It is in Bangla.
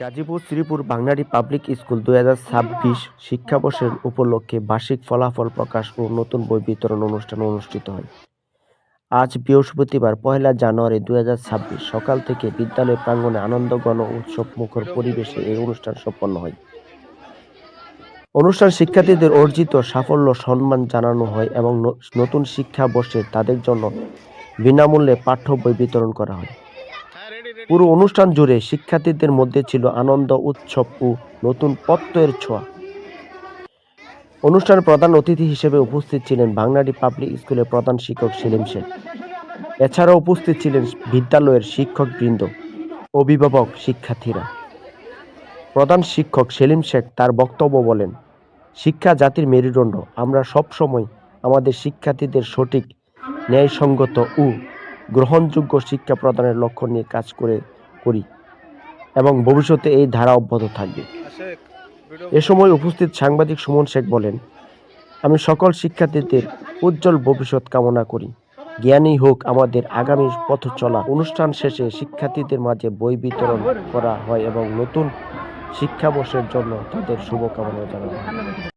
গাজীপুর, শ্রীপুর, বাংলারি পাবলিক স্কুল দুই হাজার ছাব্বিশ শিক্ষাবর্ষের উপলক্ষে বার্ষিক ফলাফল প্রকাশ ও নতুন বই বিতরণ অনুষ্ঠান অনুষ্ঠিত হয়। আজ বৃহস্পতিবার, পহেলা জানুয়ারি দুই হাজার ছাব্বিশ সকাল থেকে বিদ্যালয় প্রাঙ্গণে আনন্দ, গণ উৎসব, মুখর পরিবেশে এই অনুষ্ঠান সম্পন্ন হয়। অনুষ্ঠান শিক্ষার্থীদের অর্জিত সাফল্য, সম্মান জানানো হয় এবং নতুন শিক্ষাবর্ষে তাদের জন্য বিনামূল্যে পাঠ্য বই বিতরণ করা হয়। পুরো অনুষ্ঠান জুড়ে শিক্ষার্থীদের মধ্যে ছিল আনন্দ, উৎসব ও নতুন প্রত্যয়ের ছোঁয়া। অনুষ্ঠানে প্রধান অতিথি হিসেবে উপস্থিত ছিলেন বাংলাডি পাবলিক স্কুলের প্রধান শিক্ষক সেলিম শেখ এছাড়াও উপস্থিত ছিলেন বিদ্যালয়ের শিক্ষকবৃন্দ, অভিভাবক শিক্ষার্থীরা। প্রধান শিক্ষক সেলিম শেখ তার বক্তব্য বলেন, শিক্ষা জাতির মেরুদণ্ড। আমরা সব সময় আমাদের শিক্ষার্থীদের সঠিক, ন্যায়সঙ্গত ও গ্রহণযোগ্য শিক্ষা প্রদানের লক্ষ্য নিয়ে কাজ করে, করি এবং ভবিষ্যতে এই ধারা অব্যাহত থাকবে। এ সময় উপস্থিত সাংবাদিক সুমন শেখ বলেন, আমি সকল শিক্ষার্থীদের উজ্জ্বল ভবিষ্যৎ কামনা করি। জ্ঞানী হোক আমাদের আগামী পথ চলা। অনুষ্ঠান শেষে শিক্ষার্থীদের মাঝে বই বিতরণ করা হয় এবং নতুন শিক্ষাবর্ষের জন্য তাদের শুভকামনা জানানো হয়